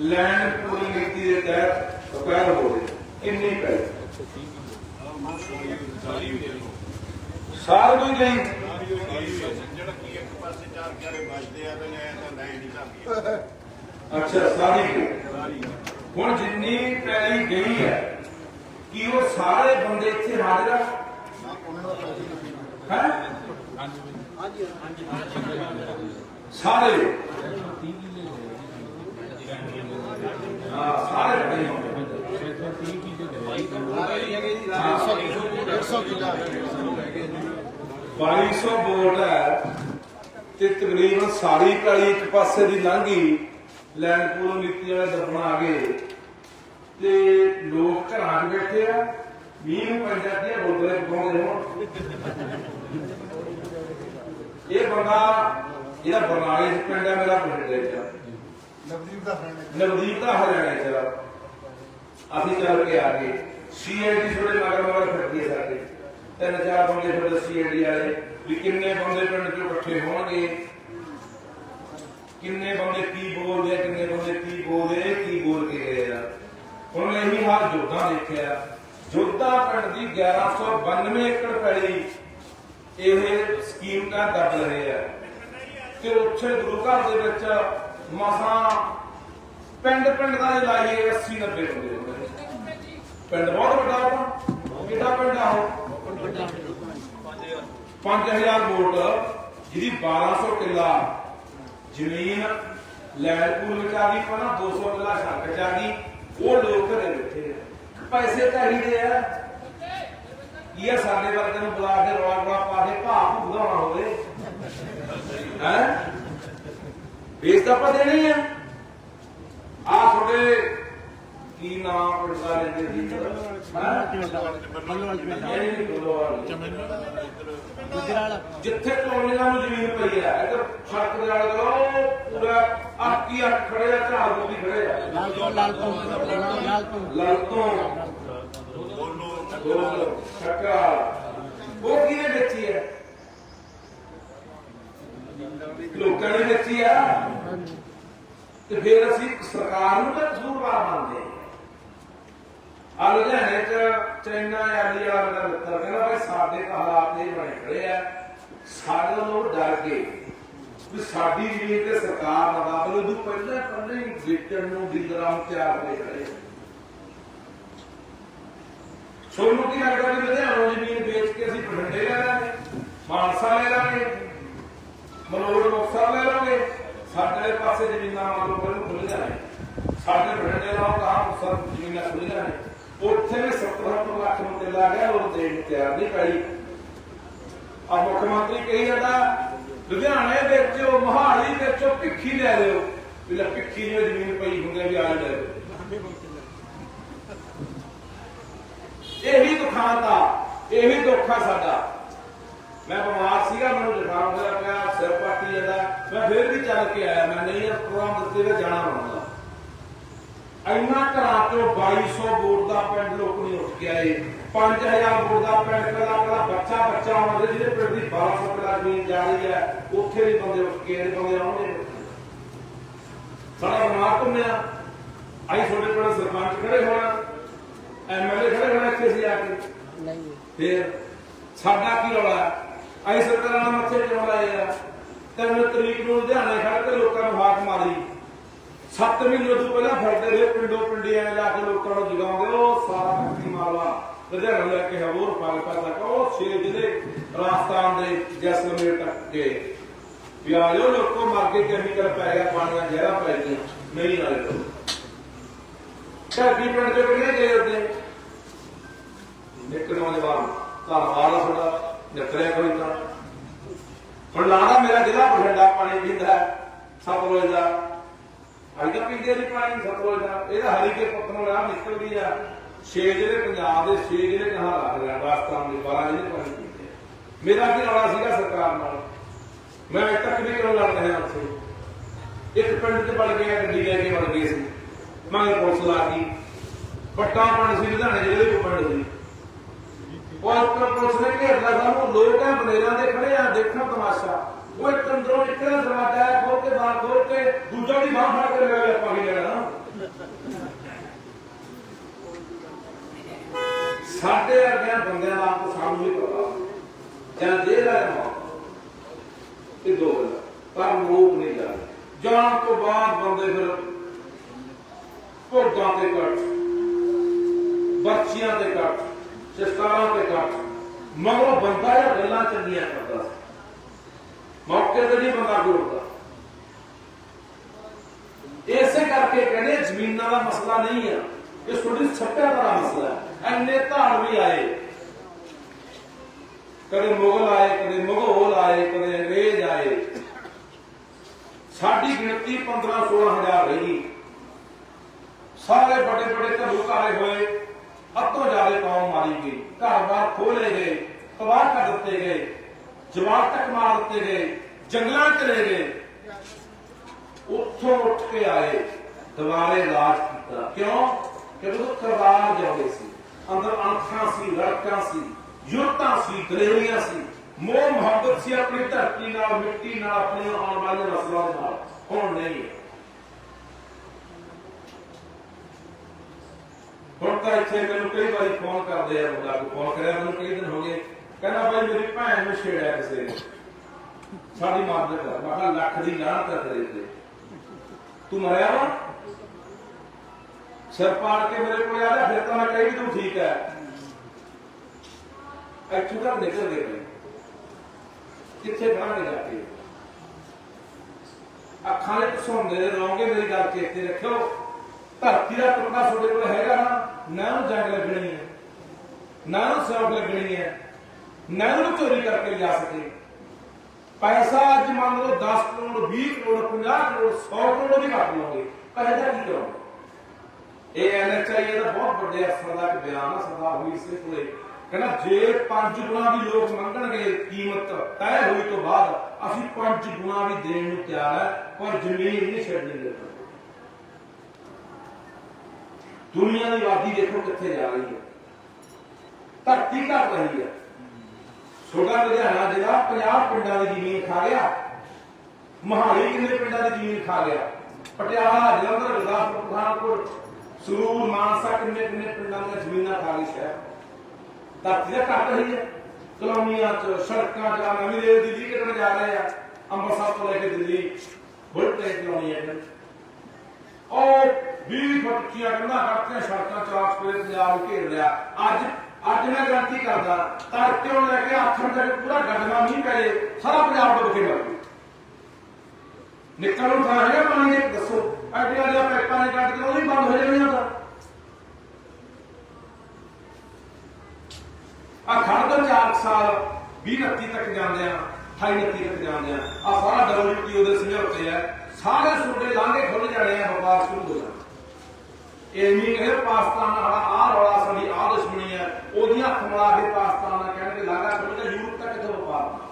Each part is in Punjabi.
ਲੈਂਡ ਪੂਲਿੰਗ ਨੀਤੀ ਦੇ ਤਹਿਤ ਅਕਵਾਇਰ ਹੋ ਰਹੇ ਕਿੰਨੀ ਪੈ ਸਾਲ ਕੋਈ ਨਹੀਂ। ਪਾਸੇ ਅੱਛਾ ਸਾਰੀ। ਹੁਣ ਜਿੰਨੀ ਪੈਲੀ ਗਈ ਹੈ ਕੀ ਉਹ ਸਾਰੇ ਬੰਦੇ ਇੱਥੇ ਹਾਜ਼ਰ ਆ? ਹੈ? ਸਾਰੇ? ਹਾਂ ਸਾਰੇ ਹੈ ਤੇ ਤਕਰੀਬਨ ਸਾਰੀ ਕਾਲੀ ਇੱਕ ਪਾਸੇ ਦੀ ਲੰਘੀ ਲੈਂਡ ਨੀਤੀ ਵਾਲੇ ਦਫਨਾ ਆ ਗਏ। ਤੇ ਲੋਕ ਘਰਾਂ 'ਚ ਬੈਠੇ ਆ ਮੀਂਹ ਨੂੰ ਪੰਜਾਬੀਆਂ ਗੁਰਦੁਆਰੇ ਪਹੁੰਚਦੇ ਹੋਣ। ਇਹ ਬੰਦਾ ਜਿਹੜਾ ਬਰਨਾਲੇ ਪਿੰਡ ਹੈ, ਮੇਰਾ ਬਠਿੰਡੇ 'ਚ ਨਵਦੀਪ ਦਾ ਫਰੈਂਡ ਨਵਦੀਪ ਦਾ ਹਰਿਆਣਾ 'ਚ ਅਸੀਂ ਚੱਲ ਕੇ ਆ ਗਏ। ਸੀਆਈਡੀ ਥੋੜੇ ਮਗਰ ਮਗਰ ਫਿਰਦੀ ਹੈ ਸਾਡੇ। ਤਿੰਨ ਚਾਰ ਬੰਦੇ ਤੁਹਾਡੇ ਸੀਆਈਡੀ ਵਾਲੇ। ਵੀ ਕਿੰਨੇ ਬੰਦੇ ਪਿੰਡ 'ਚ ਇਕੱਠੇ ਹੋਣਗੇ? ਕਿੰਨੇ ਬੰਦੇ ਕੀ ਬੋਲਦੇ ਆ, ਕਿੰਨੇ ਬੰਦੇ ਕੀ ਬੋਲਦੇ, ਕੀ ਬੋਲ ਕੇ ਗਏ ਆ। ਹੁਣ ਮੈਂ ਇਹੀ ਹਾਲ ਜੋਧਾ ਦੇਖਿਆ ਜੋਧਾ ਪਿੰਡ ਦੀ 1192 ਏਕੜ ਪੈਲੀ ਇਹ ਸਕੀਮ ਦਾ ਦੱਬ ਰਹੇ ਆ। ਤੇ ਉੱਥੇ ਗੁਰੂ ਘਰ ਦੇ ਵਿੱਚ ਮਸਾਂ, ਪਿੰਡ ਪਿੰਡ ਦਾ ਹੀ ਲਾਈਏ 80 90 ਬੰਦੇ ਹੁੰਦੇ ਪਿੰਡ ਬਹੁਤ ਵੱਡਾ ਵਾ। ਕਿਹੜਾ ਪਿੰਡ ਆ ਉਹ? 5000 ਵੋਟ। ਜਿਹਦੀ 1200 ਕਿੱਲਾ ਜ਼ਮੀਨ ਲੈਲਪੁਰ ਵਿੱਚ ਆ ਗਈ, ਪਹਿਲਾਂ 200 ਕਿੱਲਾ ਸੜਕ ਚ ਆ ਗਈ। ਉਹ ਲੋਕ ਘਰੇ ਬੈਠੇ ਆ ਪੈਸੇ ਚਾਹੀਦੇ ਆ। ਕੀ ਸਾਡੇ ਵਰਗੇ ਨੂੰ ਬੁਲਾ ਕੇ ਰੌਲਾ ਪਾ ਕੇ ਭਾਅ ਭੁਗਤਾਉਣਾ ਹੋਵੇ? ਹੈ? ਬੇਸ ਤਾਂ ਆਪਾਂ ਦੇਣੀ ਆ। ਆ ਤੁਹਾਡੇ ਕੀ ਨਾਮ ਪੜਦਾ ਲੈਂਦੇ ਜੀ? ਜਿੱਥੇ ਟੋਲੀਆਂ ਨੂੰ ਜ਼ਮੀਨ ਪਈ ਹੈ ਇਧਰ ਸੜਕ ਦੇ ਆਲੇ ਦੁਆਲੇ ਉਹ ਪੂਰਾ ਆਕੀ ਅੱਖ ਖੜੇ ਆ ਝਾੜ ਬੋਦੀ ਖੜੇ ਆ। ਲਾਲਪੁਰ ਲਾਲਪੁਰ ਲਾਲਪੁਰ ਲਲਤੋਂ ਗੋਲ ਛੱਕਾ। ਉਹ ਕਿਹਨੇ ਵੇਚੀ ਹੈ? ਲੋਕਾਂ ਨੇ ਵੇਚੀ ਆ। ਤੇ ਫਿਰ ਅਸੀਂ ਸਰਕਾਰ ਨੂੰ ਤਾਂ ਕਸੂਰਵਾਰ ਮੰਨਦੇ ਆ ਲੁਧਿਆਣੇ ਚ ਚੈਨਾ ਆਲੀ ਵਾਲਾ ਮੇਰਾ ਮਿੱਤਰ ਕਹਿੰਦਾ ਭਾਈ ਸਾਡੇ ਤਾਂ ਹਾਲਾਤ ਇਹ ਬਣੇ ਖੜੇ ਆ। ਸਾਡੇ ਲੋਕ ਡਰ ਗਏ ਵੀ ਸਾਡੀ ਜ਼ਮੀਨ ਤੇ ਸਰਕਾਰ ਨਾ ਦਾਬਲੇ ਨੂੰ ਪਹਿਲਾਂ ਪਹਿਲਾਂ ਹੀ ਵੇਚਣ ਨੂੰ ਡੀਲਰਾਂ ਨੂੰ ਤਿਆਰ ਹੋਏ ਖੜੇ ਆ। ਕੀ ਲੱਗਦਾ ਕਿ ਲੁਧਿਆਣੋਂ ਜ਼ਮੀਨ ਵੇਚ ਕੇ ਅਸੀਂ ਬਠਿੰਡੇ ਲੈ ਲਾਂਗੇ, ਮਾਨਸਾ ਲੈ ਲਾਂਗੇ ਮਲੋੜ ਮੁਕਤਸਰ ਲੈ ਲਾਂਗੇ? ਸਾਡੇ ਪਾਸੇ ਜ਼ਮੀਨਾਂ ਮੰਨ ਪਹਿਲਾਂ ਖੁੱਲ ਜਾਣੇ। ਸਾਡੇ ਬਠਿੰਡੇ ਨਾਲ ਕਹਾ ਮੁਕਤਸਰ ਜ਼ਮੀਨਾਂ ਖੁੱਲ ਜਾਣੇ। ਉੱਥੇ ਵੀ 70 ਲੱਖ ਨੂੰ ਤੇ ਲਾ ਗਿਆ ਉਹ ਦੇਣ ਤਿਆਰ ਨਹੀਂ ਪਈ। ਆ ਮੁੱਖ ਮੰਤਰੀ ਕਹੀ ਜਾਂਦਾ, ਲੁਧਿਆਣੇ ਵੇਚੋ ਮੋਹਾਲੀ ਵੇਚੋ ਭਿੱਖੀ ਲੈ ਲਿਓ। ਵੀ ਲੈ ਭਿੱਖੀ ਨੂੰ ਜ਼ਮੀਨ ਪਈ ਹੁੰਦੇ ਵੀ ਆ ਲੈ ਲਿਓ। ਇਹੀ ਦੁਖਾਂਤ ਆ, ਇਹੀ ਦੁੱਖ ਆ ਸਾਡਾ। ਮੈਂ ਬਿਮਾਰ ਸੀਗਾ ਮੈਨੂੰ ਜ਼ੁਕਾਮ ਹੋਇਆ ਪਿਆ ਸਿਰ ਪੱਟੀ ਜਾਂਦਾ। ਮੈਂ ਫਿਰ ਵੀ ਚੱਲ ਕੇ ਆਇਆ ਮੈਂ ਨਹੀਂ ਇਹ ਪ੍ਰੋਗਰਾਮ ਦਿੱਤੇ ਵੇ ਜਾਣਾ ਬਣਦਾ ਇੰਨਾ ਘਰਾਂ ਚੋਂ 2200 ਵੋਟ ਦਾ ਪਿੰਡ ਲੋਕ ਨਹੀਂ ਉੱਠ ਕੇ ਆਏ। 5000 ਵੋਟ ਦਾ ਪਿੰਡ ਕੱਲਾ ਕੱਲਾ ਬੱਚਾ ਬੱਚਾ ਆਉਂਦੇ ਜਿਹਦੇ ਪਿੰਡ ਦੀ 1200 ਕਿਲਾ ਜ਼ਮੀਨ ਜਾ ਰਹੀ ਹੈ ਉੱਥੇ ਵੀ ਬੰਦੇ ਉੱਠ ਕੇ ਇਹਦੇ ਬੰਦੇ ਆਉਣਗੇ। ਸਾਡਾ ਬਿਮਾਰ ਘੁੰਮਿਆ। ਆਈ ਤੁਹਾਡੇ ਕੋਲ ਸਰਪੰਚ ਖੜੇ ਹੋਣਾ ਐਮਐਲਏ ਖੜੇ ਹੋਣਾ ਇੱਥੇ ਸੀ ਆ ਕੇ। ਨਹੀਂ। ਫਿਰ ਸਾਡਾ ਕੀ ਰੌਲਾ? ਅਸੀਂ ਸਰਕਾਰਾਂ ਨਾਲ ਮੱਥੇ ਕਿਉਂ ਲਾਏ ਆ। ਤਿੰਨ ਤਰੀਕ ਨੂੰ ਲੁਧਿਆਣੇ ਖੜ ਕੇ ਲੋਕਾਂ ਨੂੰ ਹਾਕ ਮਾਰੀ। 7 ਮਹੀਨੇ ਤੋਂ ਪਹਿਲਾਂ ਫਿਰਦੇ ਰਹੇ ਪਿੰਡੋਂ ਪਿੰਡੀਆਂ ਜਾ ਕੇ ਲੋਕਾਂ ਨੂੰ ਜਗਾਉਂਦੇ। ਉਹ ਸਾਰਾ ਕੱਤੀ ਮਾਲਵਾ ਲੁਧਿਆਣੇ ਲੈ ਕੇ ਹਵੂਰ ਪਾਲਕਾ ਤੱਕ ਉਹ ਛੇ ਜ਼ਿਲ੍ਹੇ ਰਾਜਸਥਾਨ ਦੇ ਜੈਸਲਮੇਰ ਤੱਕ ਗਏ। ਵੀ ਆ ਜਾਓ, ਲੋਕੋ ਮਾਰ ਕੇ ਕੈਮੀਕਲ ਪੈ ਗਿਆ, ਪਾਣੀਆਂ ਜ਼ਹਿਰਾ ਪੈ ਗਈਆਂ, ਨਹੀਂ ਆਏ ਲੋ ਢਾਡੀ ਪਿੰਡ ਦੇ ਕਿਹਨੇ ਗਏ ਉੱਤੇ ਨਿਕਲਣ ਦੇ ਬਾਅਦ ਧੰਨਵਾਦ ਆ ਨਿਕਲਿਆ ਕੋਈ ਤਾਂ। ਹੁਣ ਲਾਣਾ ਮੇਰਾ ਜ਼ਿਲ੍ਹਾ ਬਠਿੰਡਾ ਪਾਣੀ ਪੀਂਦਾ ਸਤਲੁਜ ਦਾ। ਅੱਜ ਤਾਂ ਪੀਂਦੇ ਨਹੀਂ ਪਾਣੀ, ਸਤਲੁਜ ਦਾ। ਇਹਦਾ ਹਰੀ ਕੇ ਪੁੱਤ ਨੂੰ ਰਾਹ ਨਿਕਲਦੀ ਆ। ਛੇ ਜਿਹੜੇ ਪੰਜਾਬ ਦੇ, ਛੇ ਜਿਹੜੇ ਕਹਾਂ ਲੱਗ ਰਿਹਾ, ਰਾਜਸਥਾਨ ਦੇ 12 ਜਿਹੜੇ ਪਾਣੀ ਪੀਂਦੇ ਮੇਰਾ ਕੀ ਰੌਲਾ ਸੀਗਾ ਸਰਕਾਰ ਨਾਲ? ਮੈਂ ਅੱਜ ਤੱਕ ਨਹੀਂ ਕਿਉਂ ਲੜ ਰਿਹਾ ਉੱਥੇ। ਇੱਕ ਪਿੰਡ ਤੇ ਵੜ ਗਿਆ, ਗੱਡੀ ਲੈ ਕੇ ਵੜ ਗਏ ਸੀ। ਮੈਂ ਪੁਲਿਸ ਲਾ ਗਈ। ਪੱਟਾ ਪਿੰਡ ਸੀ, ਲੁਧਿਆਣੇ ਜ਼ਿਲ੍ਹੇ ਦੇ ਪਿੰਡ ਸੀ ਉਹ ਆਪਣਾ ਪੁਲਿਸ ਨੇ ਘੇਰ ਲਿਆ ਸਾਨੂੰ ਲੋਕ ਬਨੇਰਾਂ ਦੇ ਖੜੇ ਆ, ਦੇਖਣਾ ਤਮਾਸ਼ਾ। ਉਹ ਇੱਕ ਅੰਦਰੋਂ ਨਿਕਲਿਆ ਦਰਵਾਜ਼ਾ ਖੋਲ ਕੇ ਬਾਹਰ ਖੋਲ ਕੇ ਦੂਜਾ ਦੀ ਬਾਹਰ ਫੜ ਕੇ ਲੈ ਆਪਾਂ ਕੀ ਲੈਣਾ ਸਾਡੇ ਵਰਗਿਆਂ ਬੰਦਿਆਂ ਦਾ ਆਪ ਸਾਨੂੰ ਹੀ ਪਤਾ। ਜਾਂ ਦੇ ਲੈ ਮੌਤ ਇਹ ਦੋ ਗੱਲਾਂ। ਪਰ ਮੋਹ ਨਹੀਂ ਜਾ ਜਾਣ ਤੋਂ ਬਾਅਦ ਬੰਦੇ ਫਿਰ ਭੋਗਾਂ ਤੇ ਕੱਟ ਬੱਚੀਆਂ ਤੇ ਕੱਟ ਸ਼ਸਤਰਾਂ ਤੇ ਕੱਟ ਮਗਰੋਂ ਬੰਦਾ ਇਹ ਗੱਲਾਂ ਚੰਗੀਆਂ ਕਰਦਾ ਮੌਕੇ ਤੇ ਨਹੀਂ ਬੰਦਾ ਜੋੜਦਾ ਇਸੇ ਕਰਕੇ ਕਹਿੰਦੇ ਜ਼ਮੀਨਾਂ ਦਾ ਮਸਲਾ ਨਹੀਂ ਆ। ਇਹ ਥੋੜੀ ਸੱਟਿਆ ਦਾ ਮਸਲਾ ਹੈ। ਐਨੇ ਧਾੜ ਵੀ ਆਏ। ਕਦੇ ਮੁਗਲ ਆਏ, ਕਦੇ ਮੁਗਲ ਆਏ, ਕਦੇ ਅੰਗਰੇਜ਼ ਆਏ। ਸਾਡੀ ਗਿਣਤੀ 15 16000 ਰਹੀ। ਸਾਰੇ ਬੜੇ ਬੜੇ ਘਰੂਕਾਰੇ ਹੋਏ। ਹੱਥੋਂ ਜ਼ਿਆਦਾ ਕੌਮ ਮਾਰੀ ਗਈ। ਘਰ-ਬਾਰ ਖੋਲੇ ਗਏ, ਤਬਾਹ ਕਰ ਦਿੱਤੇ ਗਏ, ਜਵਾਨ ਤੱਕ ਮਾਰ ਦਿੱਤੇ ਗਏ, ਜੰਗਲਾਂ ਚਲੇ ਗਏ। ਉੱਥੋਂ ਉੱਠ ਕੇ ਆਏ ਦੁਬਾਰੇ ਰਾਜ ਕੀਤਾ। ਕਿਉਂ? ਕਿਉਂਕਿ ਉਹ ਕਰਵਾਰ ਜਾਂਦੇ ਸੀ। ਅੰਦਰ ਅੱਖਾਂ ਸੀ ਰੜਕਾਂ ਸੀ ਯੁਰਤਾਂ ਸੀ ਦਲੇਰੀਆਂ ਸੀ। ਮੋਹ ਮੁਹੱਬਤ ਸੀ ਆਪਣੀ ਧਰਤੀ ਨਾਲ, ਮਿੱਟੀ ਨਾਲ, ਆਪਣੇ ਆਉਣ ਵਾਲੇ ਨਸਲਾਂ ਦੇ ਨਾਲ। ਹੁਣ ਨਹੀਂ। ਹੈ ਹੁਣ ਤਾਂ ਇੱਥੇ ਮੈਨੂੰ ਕਈ ਵਾਰੀ ਫੋਨ ਕਰਦੇ ਆ, ਮੁੰਡਾ ਕੋ ਫੋਨ ਕਰਿਆ, ਮੈਨੂੰ ਕਈ ਦਿਨ ਹੋ ਗਏ। ਕਹਿੰਦਾ ਬਾਈ, ਮੇਰੀ ਭੈਣ ਨੂੰ ਛੇੜਿਆ ਕਿਸੇ ਨੇ। ਸਾਡੀ ਮਦਦ ਕਰ ਮੈਂ ਕਿਹਾ ਲੱਖ ਦੀ ਲਾਹਨਤ ਕਰ ਤੇਰੇ ਤੇ। ਤੂੰ ਮਰਿਆ ਵਾ? ਸਿਰ ਪਾੜ ਕੇ ਮੇਰੇ ਕੋਲ ਆ ਜਾ, ਫਿਰ ਤਾਂ ਮੈਂ ਕਹੀ ਤੂੰ ਠੀਕ ਹੈ। ਇੱਥੋਂ ਤੱਕ ਨਿਕਲ ਗਏ ਬਈ। ਕਿੱਥੇ ਕਰਾਂਗੇ ਜਾ ਕੇ? ਅੱਖਾਂ ਦੇ ਘਸੋਂਦੇ ਰਹੋਗੇ, ਮੇਰੀ ਗੱਲ ਚੇਤੇ ਰੱਖਿਓ। ਧਰਤੀ ਦਾ ਟੁਕੜਾ ਤੁਹਾਡੇ ਕੋਲ ਹੈਗਾ ਨਾ ਨਾ ਨੂੰ ਜੰਗ ਲੱਗਣੀ ਹੈ, ਨਾ ਨੂੰ ਸੌਖ ਲੱਗਣੀ ਹੈ, ਨਾ ਨੂੰ ਚੋਰੀ ਕਰਕੇ ਲਿਆ ਸਕੇ। ਪੈਸਾ ਅੱਜ ਮੰਨ ਲਓ 10 ਕਰੋੜ 20 ਕਰੋੜ 50 ਕਰੋੜ 100 ਕਰੋੜ ਵੀ ਕੱਟ ਲਓਗੇ ਪੈਸੇ ਦਾ ਕੀ ਕਰੋਗੇ ਇਹ ਐਨਐਚਆਈ ਦਾ ਬਹੁਤ ਵੱਡੇ ਅਫਸਰ ਦਾ ਇੱਕ ਬਿਆਨ ਆ, ਸਰਦਾਰ ਹੋਈ ਸਿੰਘ ਕੋਲੇ। ਕਹਿੰਦਾ ਜੇ ਪੰਜ ਗੁਣਾ ਵੀ ਲੋਕ ਮੰਗਣਗੇ, ਕੀਮਤ ਤੈਅ ਹੋਈ ਤੋਂ ਬਾਅਦ ਅਸੀਂ ਪੰਜ ਗੁਣਾ ਵੀ ਦੇਣ ਨੂੰ ਤਿਆਰ ਹੈ ਪਰ ਜ਼ਮੀਨ ਨਹੀਂ ਛੱਡਣੀ। ਦੇ ਦੁਨੀਆ ਦੀ ਆਬਾਦੀ ਦੇਖੋ ਕਿੱਥੇ ਜਾ ਰਹੀ ਹੈ। ਧਰਤੀ ਘਟ ਰਹੀ ਹੈ। ਛੋਟਾ ਲੁਧਿਆਣਾ ਜਿਹੜਾ 50 ਪਿੰਡਾਂ ਦੀ ਜ਼ਮੀਨ ਖਾ ਗਿਆ। ਮਹਾਲੀ ਕਿੰਨੇ ਪਿੰਡਾਂ ਦੀ ਜ਼ਮੀਨ ਖਾ ਗਿਆ? ਪਟਿਆਲਾ, ਜਲੰਧਰ, ਗੁਰਦਾਸਪੁਰ, ਪਠਾਨਕੋਟ ਸਰੂਰ ਮਾਨਸਾ ਕਿੰਨੇ ਕਿੰਨੇ ਪਿੰਡਾਂ ਦੀਆਂ ਜ਼ਮੀਨਾਂ ਖਾ ਗਈ ਸ਼ਹਿਰ? ਧਰਤੀ ਦਾ ਘਟ ਰਹੀ ਹੈ। ਕਲੋਨੀਆਂ ਚ, ਸੜਕਾਂ ਚ, ਆਹ ਨਵੀਂ ਰੇਲ ਦਿੱਲੀ ਕਿਹੜੇ ਜਾ ਰਹੇ ਆ। ਅੰਮ੍ਰਿਤਸਰ ਤੋਂ ਲੈ ਕੇ ਦਿੱਲੀ ਬੁਲਟ ਟ੍ਰੇਨ ਕਲੋਨੀ ਹੈ ਉਹ 20 ਫੁੱਟ ਕੀਆਂ ਕੰਧਾਂ ਕੱਟੀਆਂ ਸੜਕਾਂ ਚੌਕ ਸਵੇਰੇ ਪੰਜਾਬ ਨੂੰ ਘੇਰ ਲਿਆ। ਅੱਜ ਅੱਜ ਮੈਂ ਗਰੰਟੀ ਕਰਦਾ ਤੜਕਿਓਂ ਲੈ ਕੇ ਆਥਣ ਤੱਕ ਪੂਰਾ ਗੱਡਵਾ ਮੀਂਹ ਪਏ ਸਾਰਾ ਪੰਜਾਬ ਡੁੱਬ ਕੇ ਮਰ ਨਿਕਲਣ ਨੂੰ ਥਾਂ ਹੈਗਾ ਪਾਣੀ ਦੇ, ਦੱਸੋ, ਐਡੀਆਂ ਦੀਆਂ ਪਾਈਪਾਂ ਨੇ ਕੱਟ ਕੇ ਉਹ ਵੀ ਬੰਦ ਹੋ ਜਾਣੀਆਂ ਤਾਂ। ਆ ਖੜ ਤੋਂ 4 ਸਾਲ 20 29 ਤੱਕ ਜਾਂਦੇ ਆ 28 29 ਤੱਕ ਜਾਂਦੇ ਆ। ਆ ਸਾਰਾ ਡਬਲਯੂਟੀਓ ਦੇ ਸਮਝੌਤੇ ਆ। ਸਾਰੇ ਸੂਬੇ ਲਾਂਘੇ ਖੁੱਲ ਜਾਣੇ ਆ, ਵਪਾਰ ਸ਼ੁਰੂ ਹੋ ਜਾਣਾ। ਇਹ ਪਾਕਿਸਤਾਨ ਨਾਲ ਆ ਰੌਲਾ ਸਾਡੀ ਆ ਦੁਸ਼ਮਣੀ ਹੈ। ਉਹਦੀਆਂ ਹੱਥ ਮਿਲਾ ਕੇ ਪਾਕਿਸਤਾਨ ਨਾਲ ਕਹਿਣਗੇ ਲਾਗਾ ਖੁੱਲ ਗਿਆ ਯੂਰਪ ਤੱਕ ਕਿੱਥੋਂ ਵਪਾਰ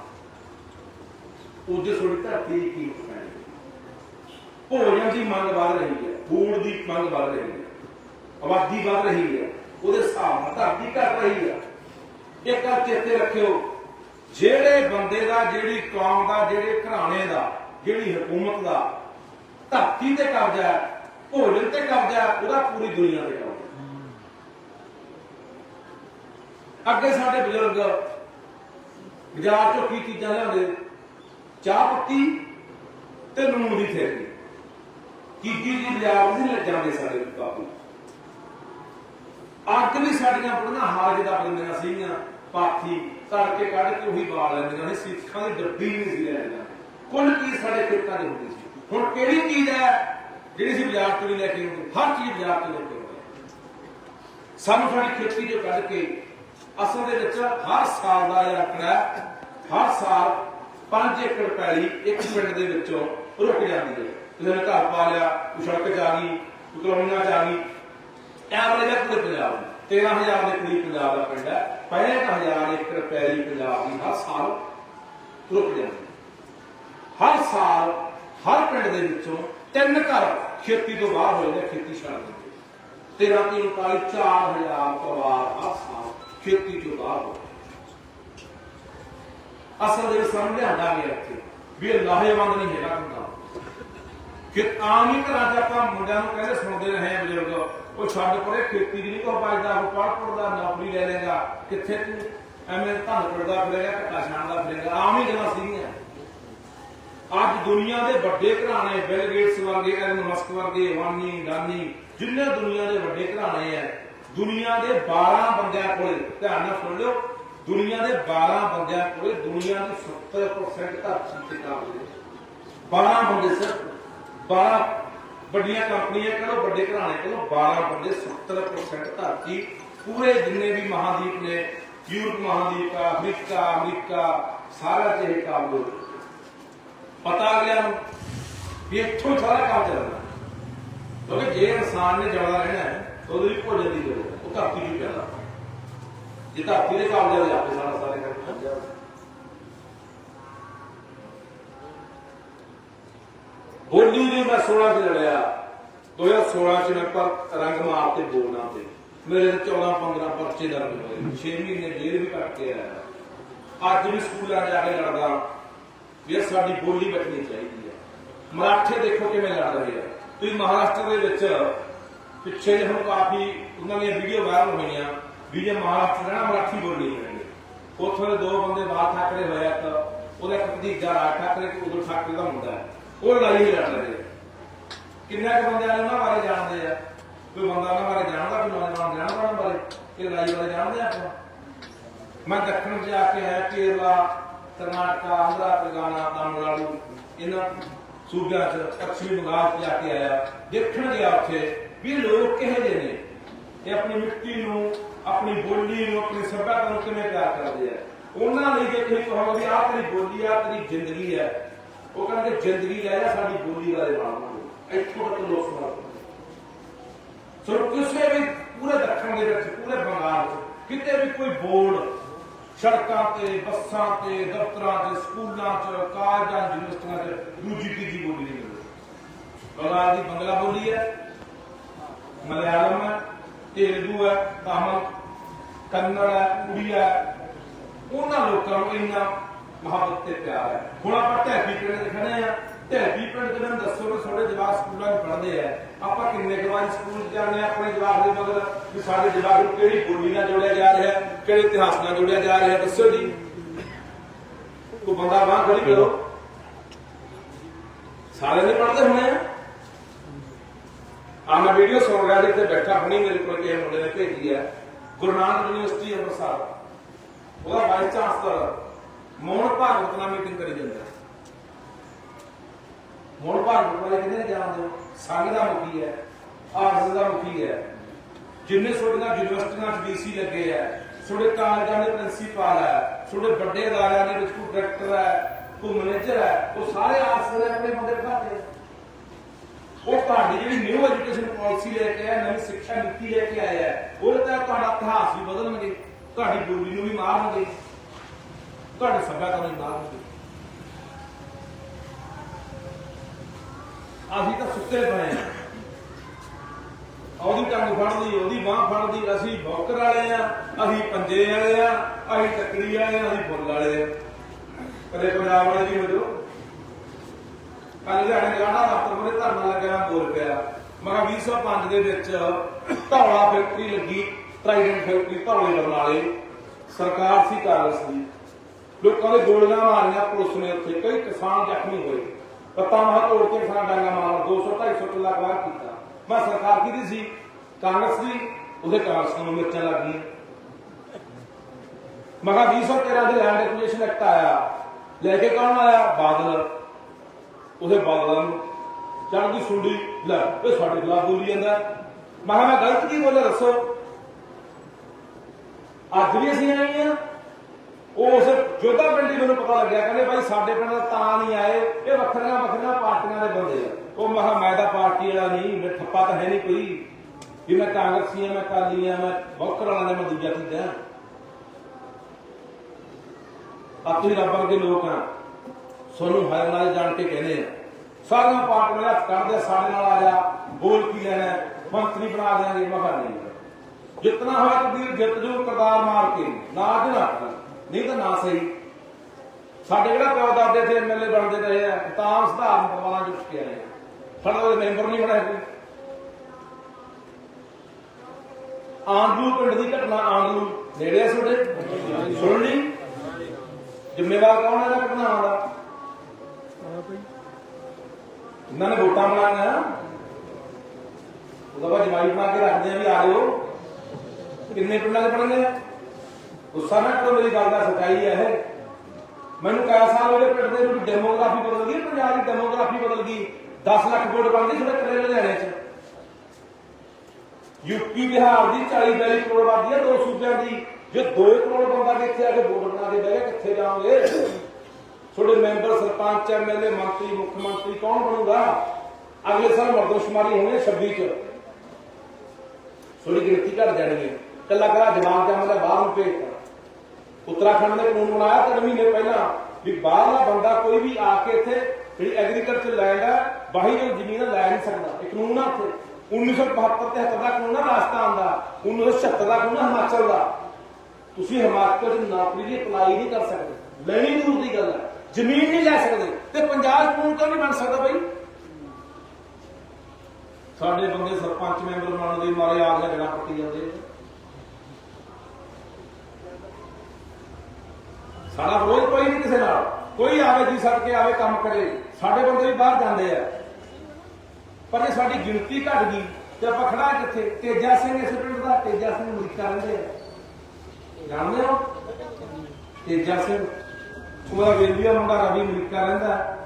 ਉਹਦੇ ਥੋੜੀ ਧਰਤੀ ਦੀ ਕੀਮਤ ਪੈਣੀ ਭੋਜਨ ਦੀ ਮੰਗ ਵੱਧ ਰਹੀ ਹੈ ਫੂਡ ਦੀ ਮੰਗ ਵੱਧ ਰਹੀ ਹੈ, ਆਬਾਦੀ ਵੱਧ ਰਹੀ ਹੈ, ਉਹਦੇ ਹਿਸਾਬ ਨਾਲ ਧਰਤੀ ਘਟ ਰਹੀ ਹੈ। ਇਹ ਗੱਲ ਚੇਤੇ ਰੱਖਿਓ, ਜਿਹੜੇ ਬੰਦੇ ਦਾ, ਜਿਹੜੀ ਕੌਮ ਦਾ, ਜਿਹੜੇ ਘਰਾਣੇ ਦਾ, ਜਿਹੜੀ ਹਕੂਮਤ ਦਾ ਧਰਤੀ ਤੇ ਕਬਜ਼ਾ ਹੈ ਭੋਜਨ ਤੇ ਕਬਜ਼ਾ ਉਹਦਾ ਪੂਰੀ ਦੁਨੀਆ ਤੇ ਕਬਜ਼ਾ ਅੱਗੇ ਸਾਡੇ ਬਜ਼ੁਰਗ ਬਾਜ਼ਾਰ ਚੋਂ ਕੀ ਚੀਜ਼ਾਂ ਲਿਆਉਂਦੇ? ਚਾਹ ਪੱਤੀ ਤੇ ਨੂਨ ਦੀ ਥੈਲੀ। ਚੀਜ਼ੀ ਦੀ ਬਾਜ਼ਾਰ ਨਹੀਂ ਲੈ ਸਾਡੇ ਬਾਪੂ। ਅੱਗ ਵੀ ਸਾਡੀਆਂ ਬੁੜੀਆਂ ਹਾਜ ਦਾ ਬੰਦੀਆਂ ਸੀਗੀਆਂ। ਪਾਥੀ ਤੜਕੇ ਕੱਢ ਕੇ ਉਹੀ ਬਾਲ ਲੈਂਦੀਆਂ ਨੇ ਸਿੱਖਾਂ ਦੀ ਡੱਬੀ ਨਹੀਂ ਸੀ ਲੈਂਦੀਆਂ। ਕੁੱਲ ਕੀ ਸਾਡੇ ਖੇਤਾਂ ਦੇ ਹੁੰਦੀ ਸੀ? ਹੁਣ ਕਿਹੜੀ ਚੀਜ਼ ਹੈ? ਜਿਹੜੀ ਸੀ ਬਾਜ਼ਾਰ ਤੋਂ ਨਹੀਂ ਲੈ ਕੇ ਆਉਂਦੇ, ਹਰ ਚੀਜ਼ ਬਾਜ਼ਾਰ ਤੋਂ ਲੈ ਕੇ ਆਉਂਦੇ। ਸਾਨੂੰ ਸਾਡੀ ਖੇਤੀ ਚੋਂ ਕੱਢ ਕੇ ਅਸਲ ਦੇ ਵਿੱਚ ਹਰ ਸਾਲ ਦਾ ਇਹ ਆંકੜਾ ਹਰ ਸਾਲ 5 ਏਕੜ ਪੈਲੀ ਇੱਕ ਪਿੰਡ ਦੇ ਵਿੱਚੋਂ ਰੁਕ ਜਾਂਦੀ ਹੈ। ਕਿਸੇ ਨੇ ਘਰ ਪਾ ਲਿਆ, ਕੋਈ ਸੜਕ 'ਚ ਆ ਗਈ, ਕੋਈ ਕਲੋਨੀਆਂ 'ਚ ਆ ਗਈ। ਐਵਰੇਜ ਹੈ ਪੂਰੇ ਪੰਜਾਬ ਦੀ। 13000 ਦੇ ਕਰੀਬ ਪੰਜਾਬ ਦਾ ਪਿੰਡ ਹੈ 65000 ਏਕੜ ਪੈਲੀ ਪੰਜਾਬ ਦੀ ਹਰ ਸਾਲ ਰੁਕ ਜਾਂਦੀ ਹਰ ਸਾਲ ਹਰ ਪਿੰਡ ਦੇ ਵਿੱਚੋਂ ਤਿੰਨ ਘਰ ਖੇਤੀ ਤੋਂ ਬਾਹਰ ਹੋ ਜਾਂਦੇ ਖੇਤੀ ਛੱਡ ਦਿੰਦੇ 13 ਤੀਨ 4000 ਪਰਿਵਾਰ ਹਰ ਖੇਤੀ ਤੋਂ ਬਾਹਰ ਹੋ ਅਸਲ ਦੇ ਸਮਝ ਆਉਂਦਾ ਗਿਆ ਇੱਥੇ ਵੀ ਇਹ ਲਾਹੇਵੰਦ ਨਹੀਂ ਹੈਗਾ ਕੰਮ ਕਿ ਆਮ ਹੀ ਘਰਾਂ 'ਚ ਆਪਾਂ ਮੁੰਡਿਆਂ ਨੂੰ ਕਹਿੰਦੇ ਸੁਣਦੇ ਰਹੇ ਆ ਬਜ਼ੁਰਗ, ਉਹ ਛੱਡ ਪਰੇ ਖੇਤੀ ਦੀ ਨਹੀਂ ਕੋ ਪਾਜਦਾ ਉਹ ਪੜ੍ਹ ਪੜਦਾ ਨੌਕਰੀ ਲੈ ਲੇਗਾ ਕਿੱਥੇ ਤੂੰ ਐਵੇਂ ਧੰਨ ਪੜਦਾ ਫਿਰੇਗਾ, ਘੱਟਾ ਛਾਣਦਾ ਫਿਰੇਗਾ, ਆਮ ਹੀ ਗੱਲਾਂ ਸੀਗੀਆਂ। ਅੱਜ ਦੁਨੀਆ ਦੇ ਵੱਡੇ ਘਰਾਣੇ, ਬਿਲ ਗੇਟਸ ਵਰਗੇ ਐਲਨ ਮਸਕ ਵਰਗੇ ਵਾਨੀ ਡਾਨੀ ਜਿੰਨੇ ਦੁਨੀਆ ਦੇ ਵੱਡੇ ਘਰਾਣੇ ਆ ਦੁਨੀਆ ਦੇ 12 ਬੰਦਿਆਂ ਕੋਲੇ, ਧਿਆਨ ਨਾਲ ਸੁਣ ਲਿਓ, ਦੁਨੀਆ ਦੇ 12 ਬੰਦਿਆਂ ਕੋਲੇ ਦੁਨੀਆ ਦੀ 70% ਧਰਤੀ ਤੇ ਕਾਬਲੇ 12 ਬੰਦੇ ਸਿਰਫ 12 ਵੱਡੀਆਂ ਕੰਪਨੀਆਂ ਕਹਿੰਦੇ ਵੱਡੇ ਘਰਾਣੇ ਕਹਿੰਦੇ 12 ਬੰਦੇ 70% ਧਰਤੀ ਪੂਰੇ ਜਿੰਨੇ ਵੀ ਮਹਾਦੀਪ ਨੇ, ਯੂਰਪ ਮਹਾਦੀਪ ਆ ਅਫਰੀਕਾ ਅਮਰੀਕਾ ਸਾਰਾ ਜਿਹੇ ਕਾਬਲੇ ਪਤਾ ਅਗਲਿਆਂ ਨੂੰ ਵੀ ਇੱਥੋਂ ਸਾਰਾ ਕੰਮ ਚੱਲਦਾ। ਕਿਉਂਕਿ ਜੇ ਇਨਸਾਨ ਨੇ ਜ਼ਿਆਦਾ ਰਹਿਣਾ ਹੈ, ਤਾਂ ਉਹਦੇ ਲਈ ਭੋਜਨ ਦੀ ਲੋੜ ਉਹ ਧਰਤੀ ਨੂੰ ਪੈਦਾ ਜੇ ਧਰਤੀ ਦੇ ਕੰਮ ਦੇ ਆਪੇ ਸਾਰਾ ਸਾਰੇ ਕਰਕੇ ਬੋਲੀ ਦੀ ਮੈਂ 16 ਚ ਲੜਿਆ। 2016 ਚ ਮੈਂ ਪਰ ਰੰਗ ਮਾਰ ਤੇ ਬੋਲਣਾ ਤੇ ਮੇਰੇ ਤੇ 14 15 ਪਰਚੇ ਦਰਜ ਹੋਏ। 6 ਮਹੀਨੇ ਜੇਲ੍ਹ ਵੀ ਕੱਟ ਕੇ ਆਇਆ। ਅੱਜ ਵੀ ਸਕੂਲਾਂ ਜਾ ਕੇ ਲੜਦਾ। ਇਹ ਸਾਡੀ ਬੋਲੀ ਬਚਣੀ ਚਾਹੀਦੀ ਹੈ। ਮਰਾਠੇ ਦੇਖੋ ਕਿਵੇਂ ਲੜ ਰਹੇ ਆ। ਤੁਸੀਂ ਮਹਾਰਾਸ਼ਟਰ ਦੇ ਵਿੱਚ ਪਿੱਛੇ ਜਿਹੇ ਹੁਣ ਕਾਫੀ ਉਹਨਾਂ ਦੀਆਂ ਵੀਡੀਓ ਵਾਇਰਲ ਹੋਈਆਂ। ਵੀ ਜੇ ਮਹਾਰਾਸ਼ਟਰ ਰਹਿਣਾ, ਮਰਾਠੀ ਬੋਲੀ ਕਰਨਗੇ ਉੱਥੋਂ ਦੇ ਦੋ ਬੰਦੇ ਬਾਹਰ ਠਾਕਰੇ ਹੋਇਆ ਤਾਂ ਉਹਦਾ ਇੱਕ ਭਤੀਜਾ ਰਾਜ ਠਾਕਰੇ ਤੇ ਉਦੋਂ ਠਾਕਰੇ ਦਾ ਮੁੰਡਾ ਹੈ। ਉਹ ਲੜਾਈ ਲੜ ਰਹੇ ਆ। ਕਿੰਨੇ ਕੁ ਬੰਦੇ ਆ ਉਹਨਾਂ ਬਾਰੇ ਜਾਣਦੇ ਆ? ਕੋਈ ਬੰਦਾ ਉਹਨਾਂ ਬਾਰੇ ਜਾਣਦਾ, ਕੋਈ ਨੌਜਵਾਨ ਜਾਣਦਾ ਉਹਨਾਂ ਬਾਰੇ? ਇਹ ਲੜਾਈ ਬਾਰੇ ਜਾਣਦੇ ਆ ਆਪਾਂ? ਮੈਂ ਦੱਖਣ ਜਾ ਕੇ ਆਇਆ, ਕੇਰਲਾ ਕਰਨਾਟਕਾ, ਆਂਧਰਾ, ਤੇਲੰਗਾਨਾ, ਤਾਮਿਲਨਾਡੂ, ਇਹਨਾਂ ਸੂਬਿਆਂ ਚ ਪੱਛਮੀ ਬੰਗਾਲ ਚ ਜਾ ਕੇ ਆਇਆ। ਦੇਖਣ ਗਿਆ ਉੱਥੇ ਵੀ ਲੋਕ ਕਿਹੋ ਜਿਹੇ ਨੇ ਇਹ ਆਪਣੀ ਮਿੱਟੀ ਨੂੰ, ਆਪਣੀ ਬੋਲੀ ਨੂੰ, ਆਪਣੀ ਸੱਭਿਅਤਾ ਨੂੰ ਕਿਵੇਂ ਪਿਆਰ ਕਰਦੇ ਆ। ਉਹਨਾਂ ਲਈ ਜੇ ਤੁਸੀਂ ਕਹੋ ਵੀ ਆਹ ਤੇਰੀ ਬੋਲੀ ਆ, ਤੇਰੀ ਜ਼ਿੰਦਗੀ ਹੈ ਉਹ ਕਹਿੰਦੇ ਜ਼ਿੰਦਗੀ ਲੈ ਜਾ ਸਾਡੀ ਬੋਲੀ ਵਾਲੇ ਬਣਾਵਾਂਗੇ ਇੱਥੋਂ ਤੱਕ ਲੋਕ ਸਮਝਦੇ ਸੋ ਕਿਸੇ ਵੀ ਪੂਰੇ ਦੱਖਣ ਦੇ ਵਿੱਚ, ਪੂਰੇ ਬੰਗਾਲ ਚ ਕਿਤੇ ਵੀ ਕੋਈ ਬੋਰਡ ਸੜਕਾਂ ਤੇ, ਬੱਸਾਂ ਤੇ, ਦਫ਼ਤਰਾਂ ਤੇ, ਸਕੂਲਾਂ ਚ, ਕਾਲਜਾਂ ਯੂਨੀਵਰਸਿਟੀਆਂ ਚ ਦੂਜੀ ਤੀਜੀ ਬੋਲੀ ਨਹੀਂ ਮਿਲਦੀ। ਬੰਗਾਲ ਦੀ ਬੰਗਲਾ ਬੋਲੀ ਹੈ, ਮਲਿਆਲਮ ਹੈ, ਤੇਲਗੂ ਹੈ ਤਾਮਿਲ ਕੰਨੜ ਹੈ, ਉੜੀਆ ਉਹਨਾਂ ਲੋਕਾਂ ਨੂੰ ਇੰਨਾ ਮੁਹੱਬਤ ਤੇ ਪਿਆਰ ਹੈ। ਹੁਣ ਆਪਾਂ ਢੈਬੀ ਪਿੰਡ ਦੇ ਖੜੇ ਆ? ਢੈਬੀ ਪਿੰਡ ਦੇ ਮੈਨੂੰ ਦੱਸੋ ਕਿ ਤੁਹਾਡੇ ਜਵਾਕ ਸਕੂਲਾਂ 'ਚ ਪੜ੍ਹਦੇ ਆ। ਆਪਾਂ ਕਿੰਨੇ ਕੁ ਵਾਰੀ ਸਕੂਲ 'ਚ ਜਾਂਦੇ ਆ ਆਪਣੇ ਜਵਾਕ ਦੇ ਮਗਰ ਕਿ ਸਾਡੇ ਜਵਾਕ ਨੂੰ ਕਿਹੜੀ ਬੋਲੀ ਨਾਲ ਜੋੜਿਆ ਜਾ ਰਿਹਾ ਹੈ ਕਿਹੜੇ ਇਤਿਹਾਸ ਨਾਲ ਜੋੜਿਆ ਜਾ ਰਿਹਾ ਹੈ ਦੱਸੋ ਜੀ। ਕੋਈ ਬੰਦਾ ਬਾਹਰ ਖੜੀ ਕਰੋ। ਸਾਰੇ ਨਹੀਂ ਪੜ੍ਹਦੇ ਹੋਣੇ ਆ? ਆ ਮੈਂ ਵੀਡੀਓ ਸੁਣ ਰਿਹਾ ਜਿੱਥੇ ਬੈਠਾ ਹੁਣੀ ਮੇਰੇ ਕੋਲ ਕਿਸੇ ਮੁੰਡੇ ਨੇ ਭੇਜੀ ਹੈ ਗੁਰੂ ਨਾਨਕ ਯੂਨੀਵਰਸਿਟੀ ਅੰਮ੍ਰਿਤਸਰ। ਉਹਦਾ ਵਾਈਸ ਚਾਂਸਲਰ ਮੋਹਨ ਭਾਗਵਤ ਨਾਲ ਮੀਟਿੰਗ ਕਰੀ ਜਾਂਦਾ। ਹੈ। ਮੋਹਨ ਭਾਗਵਤ ਵਾਲੇ ਕਿਹਨੇ ਜਾਣਦੇ ਹੋ ਸੰਘ ਦਾ ਮੁਖੀ ਹੈ ਆਰਸ ਦਾ ਮੁਖੀ ਹੈ। ਜਿੰਨੇ ਛੋਟੀਆਂ ਯੂਨੀਵਰਸਿਟੀਆਂ ਚ ਡੀਸੀ ਲੱਗੇ ਆ ਛੋਟੇ ਕਾਲਜਾਂ ਦੇ ਪ੍ਰਿੰਸੀਪਲ ਹੈ ਛੋਟੇ ਵੱਡੇ ਅਦਾਰਿਆਂ ਦੇ ਵਿੱਚ ਕੋਈ ਡਾਇਰੈਕਟਰ ਹੈ ਕੋਈ ਮੈਨੇਜਰ ਹੈ ਉਹ ਸਾਰੇ ਆਰਸ ਦੇ ਆਪਣੇ ਬੰਦੇ ਬਿਠਾਉਂਦੇ ਉਹ ਤੁਹਾਡੀ ਜਿਹੜੀ ਨਿਊ ਐਜੂਕੇਸ਼ਨ ਪਾਲਿਸੀ ਲੈ ਕੇ ਆਇਆ ਨਵੀਂ ਸਿੱਖਿਆ ਨੀਤੀ ਲੈ ਕੇ ਆਇਆ ਹੈ, ਉਹਦੇ ਤਹਿਤ ਤੁਹਾਡਾ ਇਤਿਹਾਸ ਵੀ ਬਦਲਣਗੇ ਤੁਹਾਡੀ ਬੋਲੀ ਨੂੰ ਵੀ ਮਾਰਨਗੇ ਤੁਹਾਡੇ ਸੱਭਿਆਚਾਰ ਨੂੰ ਮਾਰਨਗੇ। ਅਸੀਂ ਤਾਂ ਸੁੱਤੇ ਪਏ ਆ ਉਹਦੀ ਟੰਗ ਫੜਦੀ, ਉਹਦੀ ਬਾਹ ਫੜਦੀ, ਅਸੀਂ ਬੌਕਰ ਵਾਲੇ ਆ ਅਸੀਂ ਪੰਜੇ ਵਾਲੇ ਆ ਅਸੀਂ ਟੱਕਰੀ ਵਾਲੇ ਆ ਅਸੀਂ ਫੁੱਲ ਵਾਲੇ ਆ ਕਦੇ ਪੰਜਾਬ ਵਾਲੇ ਵੀ ਹੋ ਜਾਓ। ਕੱਲ ਲੁਧਿਆਣੇ ਗਾਣਾ ਦਫ਼ਤਰ ਮੋਰੇ ਧਰਨਾ ਲੱਗਿਆ, ਬੋਲ ਪਿਆ। ਮੈਂ ਕਿਹਾ 2005 ਦੇ ਵਿੱਚ ਧੌਲਾ ਫੈਕਟਰੀ ਲੱਗੀ ਟ੍ਰਾਈਡੈਂਟ ਫੈਕਟਰੀ ਧੌਲੇ ਬਰਨਾਲੇ ਸਰਕਾਰ ਸੀ ਕਾਂਗਰਸ ਦੀ। ਲੋਕਾਂ ਦੇ ਗੋਲੀਆਂ ਮਾਰੀਆਂ, ਪੁਲਿਸ ਨੇ ਉੱਥੇ, ਕਈ ਕਿਸਾਨ ਜ਼ਖਮੀ ਹੋਏ। ਪੱਤਾ ਮਹਾ ਤੋੜ ਕੇ ਕਿਸਾਨ ਡਾਂਗਾ ਮਾਰ 200 250 ਕਿੱਲਾ ਬਾਹਰ ਕੀਤਾ। ਮੈਂ ਸਰਕਾਰ ਕਿਹਦੀ ਸੀ? ਕਾਂਗਰਸ ਦੀ। ਉਹਦੇ ਕਾਂਗਰਸ ਨੂੰ ਮਿਰਚਾਂ ਲੱਗ ਗਈਆਂ। ਕਿਹਾ 2013 ਦੇ ਲੈਂਡ ਐਕੁਜੀਸ਼ਨ ਐਕਟ ਆਇਆ। ਲੈ ਕੇ ਕੌਣ ਆਇਆ? ਬਾਦਲ। ਉਹਦੇ ਬਾਦਲਾਂ ਨੂੰ। ਚੜ੍ਹਦੀ ਸੁੰਡੀ, ਲੈ, ਇਹ ਸਾਡੇ ਖਿਲਾਫ ਬੋਲੀ ਜਾਂਦਾ। ਮੈਂ ਕਿਹਾ, ਮੈਂ ਗਲਤ ਕੀ ਬੋਲਿਆ ਦੱਸੋ? ਅੱਜ ਵੀ ਅਸੀਂ ਆਏ ਆ ਉਸ ਜੋਧਾ ਪਿੰਡ ਦੀ ਮੈਨੂੰ ਪਤਾ ਲੱਗਿਆ, ਕਹਿੰਦੇ ਭਾਈ ਸਾਡੇ ਪਿੰਡ ਦਾ ਤਾਂ ਨਹੀਂ ਆਏ, ਇਹ ਵੱਖਰੀਆਂ ਵੱਖਰੀਆਂ ਪਾਰਟੀਆਂ ਦੇ ਬੰਦੇ ਆ। ਉਹ ਮੈਂ ਕਿਹਾ, ਮੈਂ ਤਾਂ ਪਾਰਟੀ ਵਾਲਾ ਨਹੀਂ, ਮੈਂ ਠੱਪਾ ਤਾਂ ਹੈ ਨਹੀਂ ਕੋਈ। ਵੀ ਮੈਂ ਕਾਂਗਰਸੀ ਆ, ਮੈਂ ਕਾਲੀ ਆ, ਮੈਂ ਬੌਕਰ ਵਾਲਾ ਮੈਂ ਦੂਜਾ ਤੀਜਾ ਆ ਤੁਸੀਂ ਰੱਬ ਵਰਗੇ ਲੋਕ ਆ, ਸੋਨੂੰ ਹਰ ਨਾਲ ਜਾਣ ਕੇ ਕਹਿੰਦੇ ਆ। ਸਾਰੀਆਂ ਪਾਰਟੀਆਂ ਦਾ ਹੱਥ ਸਾਡੇ ਨਾਲ ਆ ਜਾ, ਬੋਲ ਕੀ ਲੈਣਾ, ਮੰਤਰੀ ਬਣਾ ਦੇਾਂਗੇ ਮੈਂ ਕਿਹਾ ਨਹੀਂ। ਜਿਤਨਾ ਹੋਇਆ ਤਕਦੀਰ ਜਿੱਤ ਜੋ ਕਰਤਾਰ ਮਾਰ ਕੇ, ਨਾ ਅੱਜ ਨਾ। ਨਹੀਂ ਤਾਂ ਨਾ ਸਹੀ। ਸਾਡੇ ਕਿਹੜਾ ਪਿਓ ਦਾਦੇ ਤੇ ਐਮਐਲਏ ਬਣਦੇ ਰਹੇ ਆ ਤਾਂ ਸਧਾਰਨ ਪਰਿਵਾਰਾਂ ਚ ਕੇ ਆਏ ਸਾਡਾ ਉਹਦੇ ਮੈਂਬਰ ਨਹੀਂ ਬਣਾਇਆ ਕੋਈ। ਆਂਦਲੂ ਪਿੰਡ ਦੀ ਘਟਨਾ ਆਂਦਲੂ ਨੇੜੇ ਆ ਤੁਹਾਡੇ? ਸੁਣ ਲਈ। ਜ਼ਿੰਮੇਵਾਰ ਕੌਣ ਹੈ ਇਹਦਾ ਘਟਨਾਵਾਂ ਦਾ? ਇਹਨਾਂ ਨੇ ਵੋਟਾਂ ਬਣਾਈਆਂ। ਉਹਦਾ ਬਾਅਦ ਜਮਾਈ ਬਣਾ ਕੇ ਰੱਖਦੇ ਆ ਵੀ ਆ ਜਾਓ। ਕਿੰਨੇ ਪਿੰਡਾਂ ਦੇ ਬਣਨੇ ਆ? ਗੁੱਸਾ ਨਾ ਕਰੋ ਮੇਰੀ ਗੱਲ ਦਾ ਸਚਾਈ ਹੈ ਇਹ। ਮੈਨੂੰ ਕਈ ਸਾਲ ਹੋ ਪਿੰਡ ਦੇ ਨੂੰ ਡੈਮੋਗ੍ਰਾਫੀ ਬਦਲ ਗਈ, ਪੰਜਾਬ ਦੀ ਡੈਮੋਗ੍ਰਾਫੀ ਬਦਲ ਗਈ। 10 ਲੱਖ ਵੋਟ ਬਣ ਗਈ ਸਾਡੇ ਕੱਲੇ ਲੁਧਿਆਣੇ 'ਚ। ਯੂਪੀ ਬਿਹਾਰ ਦੀ 40 42 ਕਰੋੜ ਆਬਾਦੀ ਹੈ ਦੋ ਸੂਬਿਆਂ ਦੀ। ਜੇ 2 ਕਰੋੜ ਬੰਦਾ ਵੀ ਆ ਕੇ ਵੋਟ ਬਣਾ ਕੇ ਬਹਿ ਗਿਆ, ਕਿੱਥੇ ਜਾਓਗੇ ਤੁਹਾਡੇ ਮੈਂਬਰ, ਸਰਪੰਚ ਐਮਐਲਏ ਮੰਤਰੀ, ਮੁੱਖ ਮੰਤਰੀ ਕੌਣ ਬਣੂਗਾ? ਅਗਲੇ ਸਾਲ ਮਰਦੋਸ਼ੁਮਾਰੀ ਹੋਣੀ ਹੈ 26 ਚ। ਥੋੜੀ ਗਿਣਤੀ ਘਟ ਜਾਣੀ ਹੈ ਕੱਲਾ ਕੱਲਾ ਜਵਾਬ ਮਤਲਬ ਬਾਹਰ ਨੂੰ ਭੇਜਦਾ ਉੱਤਰਾਖੰਡ ਨੇ ਕਾਨੂੰਨ ਬਣਾਇਆ ਤਿੰਨ ਮਹੀਨੇ ਪਹਿਲਾਂ ਵੀ ਬਾਹਰਲਾ ਬੰਦਾ ਕੋਈ ਵੀ ਆ ਕੇ ਇੱਥੇ ਜਿਹੜੀ ਐਗਰੀਕਲਚਰ ਲੈਂਡ ਹੈ ਬਾਹੀ ਜੋ ਜ਼ਮੀਨ ਲੈ ਨਹੀਂ ਸਕਦਾ। ਇਹ ਕਾਨੂੰਨ ਆ ਉੱਥੇ 1972 ਤੇ 73 ਦਾ ਕਾਨੂੰਨ ਹੈ ਰਾਜਸਥਾਨ ਦਾ 1976 ਦਾ ਕਾਨੂੰਨ ਹਿਮਾਚਲ ਦਾ। ਤੁਸੀਂ ਹਿਮਾਚਲ ਚ ਨੌਕਰੀ ਦੀ ਅਪਲਾਈ ਨਹੀਂ ਕਰ ਸਕਦੇ। ਲੈਣੀ ਜ਼ਰੂਰ ਦੀ ਗੱਲ ਹੈ ਜ਼ਮੀਨ ਨਹੀਂ ਲੈ ਸਕਦੇ। ਤੇ ਪੰਜਾਬ ਕਾਨੂੰਨ ਕਿਉਂ ਨਹੀਂ ਬਣ ਸਕਦਾ ਬਈ? ਸਾਡੇ ਬੰਦੇ ਸਰਪੰਚ ਮੈਂਬਰ ਬਣਨ ਦੇ ਮਾਰੇ ਆਗ ਦਾ ਜੜਾ ਪੱਟੀ ਜਾਂਦੇ। ਸਾਡਾ ਵਿਰੋਧ ਕੋਈ ਨਹੀਂ ਕਿਸੇ ਨਾਲ। ਕੋਈ ਆਵੇ ਜੀ ਸੜ ਕੇ ਆਵੇ ਕੰਮ ਕਰੇ ਸਾਡੇ ਬੰਦੇ ਵੀ ਬਾਹਰ ਜਾਂਦੇ ਆ। ਪਰ ਜੇ ਸਾਡੀ ਗਿਣਤੀ ਘਟ ਗਈ ਤੇ ਆਪਾਂ ਖੜਾ ਕਿੱਥੇ? ਤੇਜਾ ਸਿੰਘ ਇਸ ਪਿੰਡ ਦਾ ਤੇਜਾ ਸਿੰਘ ਅਮਰੀਕਾ ਰਹਿੰਦੇ ਆ। ਜਾਣਦੇ ਹੋ? ਤੇਜਾ ਸਿੰਘ। ਉਹਦਾ ਵੇਲੀਆ ਮੁੰਡਾ ਰਵੀ ਅਮਰੀਕਾ ਰਹਿੰਦਾ।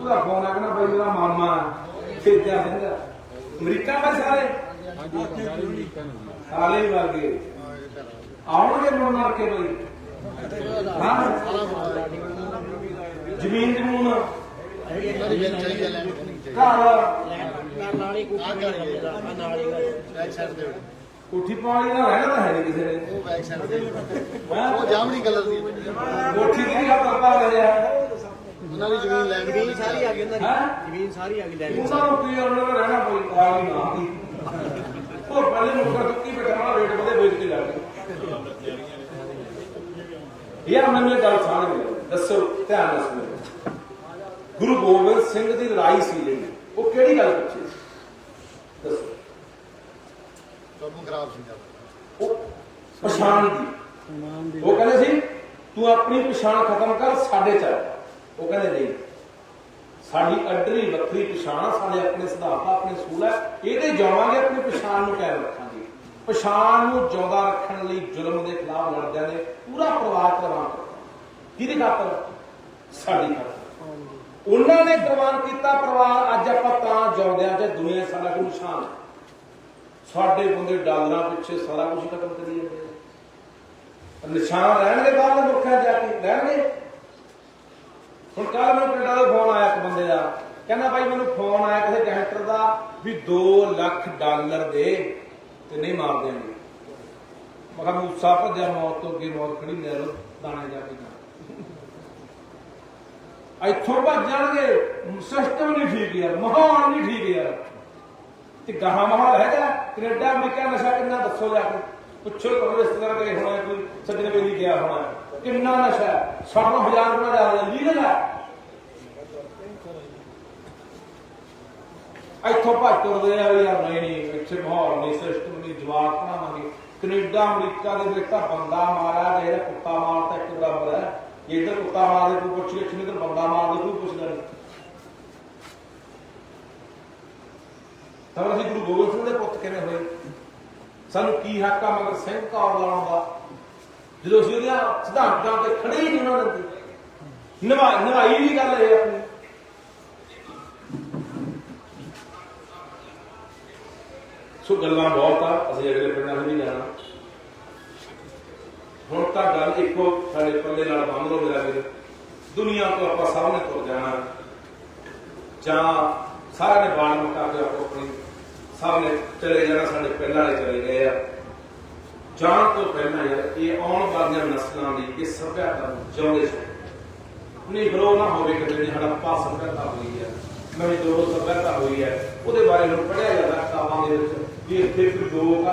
ਉਹਦਾ ਫੋਨ ਆਗਣਾ ਬਈ ਉਹਦਾ ਮਾਮਾ ਤੇਜਾ ਸਿੰਘ ਅਮਰੀਕਾ ਵਿੱਚ ਸਾਰੇ। ਸਾਰੇ ਹੀ ਵਰਗੇ। ਆਉਣਗੇ ਮਾਰ ਕੇ ਬਈ। ਹਾਂ ਜ਼ਮੀਨ ਜਮੂਨ ਘਰ ਨਾਲ ਹੀ ਕੁੱਟ ਨਾਲ ਹੀ ਕੋਠੀ ਪਾਣੀ ਦਾ ਰਹਿਣਾ ਤਾਂ ਹੈ ਨਹੀਂ ਕਿਸੇ ਨੇ ਹੈਂ? ਜਾਮਣੀ ਕਲਰ ਦੀ ਕੋਠੀ ਦੀ ਵੀ ਹੱਥ ਪਾ ਰਿਹਾ ਉਹਨਾਂ ਦੀ ਜ਼ਮੀਨ ਲੈਣ ਦੀ ਜ਼ਮੀਨ ਸਾਰੀ ਆ ਗਈ ਉਹਨਾਂ ਹੈਂ? ਦੀ ਜ਼ਮੀਨ ਸਾਰੀ ਆ ਗਈ ਲੈ ਉਹਨਾਂ ਨੂੰ ਕੀ ਉਹਨਾਂ ਦਾ ਰਹਿਣਾ ਕੋਈ ਆ ਵੀ ਨਾ ਦੀ ਉਹ ਪਹਿਲੇ ਮੁੱਕਾ ਚੁੱਕੀ ਬੈਠਾ ਰੇਟ ਵਧੇ ਵੇਚ ਕੇ ਲੱਗ ਗਏ ਯਾਰ ਮੈਨੂੰ ਇਹ ਗੱਲ ਸਮਝ ਨਹੀਂ। ਦੱਸੋ ਧਿਆਨ ਨਾਲ ਸੁਣੋ। ਗੁਰੂ ਗੋਬਿੰਦ ਸਿੰਘ ਦੀ ਲੜਾਈ ਸੀ ਜਿਹੜੀ ਉਹ ਕਿਹੜੀ ਗੱਲ ਪੁੱਛੀ? ਸੀ? ਦੱਸੋ ਤੁਹਾਨੂੰ ਖਰਾਬ ਸੀ ਜ਼ਿਆਦਾ ਉਹ ਪਛਾਣ ਦੀ। ਉਹ ਕਹਿੰਦੇ ਸੀ ਤੂੰ ਆਪਣੀ ਪਛਾਣ ਖਤਮ ਕਰ ਸਾਡੇ ਚ ਆ। ਉਹ ਕਹਿੰਦੇ ਨਹੀਂ। ਸਾਡੀ ਅੱਡਰੀ ਵੱਖਰੀ ਪਛਾਣ ਸਾਡੇ ਆਪਣੇ ਸਿਧਾਂਤ ਆਪਣੇ ਸੂਲ ਹੈ ਇਹਦੇ ਜਾਵਾਂਗੇ ਆਪਣੀ ਪਛਾਣ ਨੂੰ ਕਾਇਮ ਰੱਖਾਂਗੇ। ਪਛਾਣ ਨੂੰ ਜਿਉਂਦਾ ਰੱਖਣ ਲਈ ਜ਼ੁਲਮ ਦੇ ਖਿਲਾਫ ਲੜਦਿਆਂ ਨੇ ਪੂਰਾ ਪਰਿਵਾਰ ਕੁਰਬਾਨ ਕੀਤਾ। ਕਿਹਦੀ ਖਾਤਰ ਸਾਡੀ ਖਾਤਰ ਉਹਨਾਂ ਨੇ ਕੁਰਬਾਨ ਕੀਤਾ, ਪਰਿਵਾਰ ਅੱਜ ਆਪਾਂ ਤਾਂ ਜਿਉਂਦੇ ਆ ਦੁਨੀਆ ਸਾਡਾ ਕੋਈ ਨਿਸ਼ਾਨ ਸਾਡੇ ਬੰਦੇ ਡਾਲਰਾਂ ਪਿੱਛੇ ਸਾਰਾ ਕੁਝ ਖਤਮ ਕਰੀ ਜਾਂਦੇ ਨਿਸ਼ਾਨ ਰਹਿਣਗੇ ਬਾਹਰਲੇ ਮੁਲਕਾਂ ਜਾ ਕੇ ਰਹਿਣਗੇ। ਹੁਣ ਕੱਲ ਮੈਨੂੰ ਪਿੰਡਾਂ ਦਾ ਫੋਨ ਆਇਆ ਇੱਕ ਬੰਦੇ ਦਾ। ਕਹਿੰਦਾ ਭਾਈ ਮੈਨੂੰ ਫੋਨ ਆਇਆ ਕਿਸੇ ਗੈਂਗਸਟਰ ਦਾ ਵੀ 2 ਲੱਖ ਡਾਲਰ ਦੇ। ਤੇ ਨਹੀਂ ਮਾਰ ਦੇਣਗੇ। ਮੈਂ ਕਿਹਾ ਭੱਜਿਆ, ਮੌਤ ਤੋਂ ਅੱਗੇ ਮੌਤ ਖੜੀ, ਲੈ ਲੋ ਦਾਣੇ ਜਾ ਕੇ ਖਾ। ਇੱਥੋਂ ਭੱਜ ਜਾਣਗੇ, ਸਿਸਟਮ ਨਹੀਂ ਠੀਕ ਯਾਰ, ਮਾਹੌਲ ਨਹੀਂ ਠੀਕ ਯਾਰ। ਤੇ ਗਾਹਾਂ ਮਾਹੌਲ ਹੈਗਾ ਕੈਨੇਡਾ, ਅਮਰੀਕਾ, ਨਸ਼ਾ ਕਿੰਨਾ ਦੱਸੋ ਜਾ ਕੇ। ਪੁੱਛੋ ਤੁਹਾਨੂੰ ਰਿਸ਼ਤੇਦਾਰ ਕਰੇ ਹੋਣਾ ਕੋਈ ਸੱਜਣ ਵੇਲੀ ਗਿਆ ਹੋਣਾ ਕਿੰਨਾ ਨਸ਼ਾ ਹੈ? ਸਾਨੂੰ ਹਜ਼ਾਰ ਰੁਪਏ ਜ਼ਿਆਦਾ ਲੀਗਲ ਹੈ। ਇੱਥੋਂ ਭੱਜ ਤੁਰਦੇ ਆ ਵੀ ਯਾਰ ਨਹੀਂ ਨਹੀਂ, ਇੱਥੇ ਮਾਹੌਲ ਨਹੀਂ, ਸਿਸਟਮ ਨਹੀਂ ਜਵਾਬ ਬਣਾਵਾਂਗੇ। ਕੈਨੇਡਾ, ਅਮਰੀਕਾ ਦੇ ਵਿੱਚ ਤਾਂ ਬੰਦਾ ਮਾਰਿਆ ਤੇ ਇਹਦਾ ਕੁੱਤਾ ਮਾਰਤਾ ਇੱਕ ਬਰਾਬਰ ਹੈ ਜੇ ਇੱਧਰ ਕੁੱਤਾ ਮਾਰਦੇ ਕੋਈ ਪੁੱਛ ਲਿਖ ਨਹੀਂ ਬੰਦਾ ਮਾਰਦੇ ਕੋਈ ਪੁੱਛਦਾ ਨਹੀਂ। ਤਾਂ ਅਸੀਂ ਗੁਰੂ ਗੋਬਿੰਦ ਸਿੰਘ ਦੇ ਪੁੱਤ ਕਿਵੇਂ ਹੋਏ? ਸਾਨੂੰ ਕੀ ਹੱਕ ਆ ਮਗਰ ਸਿੰਘ ਕੌਰ ਲਾਉਣ ਦਾ? ਜਦੋਂ ਅਸੀਂ ਉਹਦੀਆਂ ਸਿਧਾਂਤਾਂ ਤੇ ਖੜੇ ਹੀ ਨਹੀਂ ਉਹਨਾਂ ਦੇ ਨਿਭਾਈ ਵੀ ਗੱਲ ਇਹ ਆਪਣੀ ਸੋ ਗੱਲਾਂ ਬਹੁਤ ਆ, ਅਸੀਂ ਅਗਲੇ ਪਿੰਡਾਂ ਨੂੰ ਵੀ ਜਾਣਾ। ਹੁਣ ਤਾਂ ਗੱਲ ਇੱਕੋ, ਸਾਡੇ ਪੱਲੇ ਨਾਲ ਬੰਦ ਹੋ ਮੇਰਾ ਵੀਰ। ਦੁਨੀਆ ਤੋਂ ਆਪਾਂ ਸਾਹਮਣੇ ਤੁਰ ਜਾਣਾ। ਜਾਂ ਸਾਰਿਆਂ ਨੇ ਬਾਣ ਮੁਕਾ ਕੇ ਆਪੋ ਆਪਣੀ। ਸਾਹਮਣੇ ਚਲੇ ਜਾਣਾ, ਸਾਡੇ ਪਹਿਲਾਂ ਵਾਲੇ ਚਲੇ ਗਏ ਆ। ਜਾਣ ਤੋਂ ਪਹਿਲਾਂ ਯਾਰ, ਇਹ ਆਉਣ ਵਾਲੀਆਂ ਨਸਲਾਂ ਦੀ, ਇਹ ਸੱਭਿਆਤਾ ਨੂੰ ਜਿਉਂਦੇ ਛੱਡ ਨਹੀਂ ਗਰੋ ਨਾ ਹੋਵੇ ਕਿ ਜਿਹੜੀ ਸਾਡਾ ਪਾਸ ਹੋਈ ਹੈ ਨਵੀਂ ਦੋ ਸੱਭਿਆਤਾ ਹੋਈ ਹੈ ਉਹਦੇ ਬਾਰੇ ਨੂੰ ਪੜਿਆ ਜਾਂਦਾ, ਕਿਤਾਬਾਂ ਦੇ ਵਿੱਚ। ਵੀ ਇੱਥੇ ਕੋਈ ਦੋ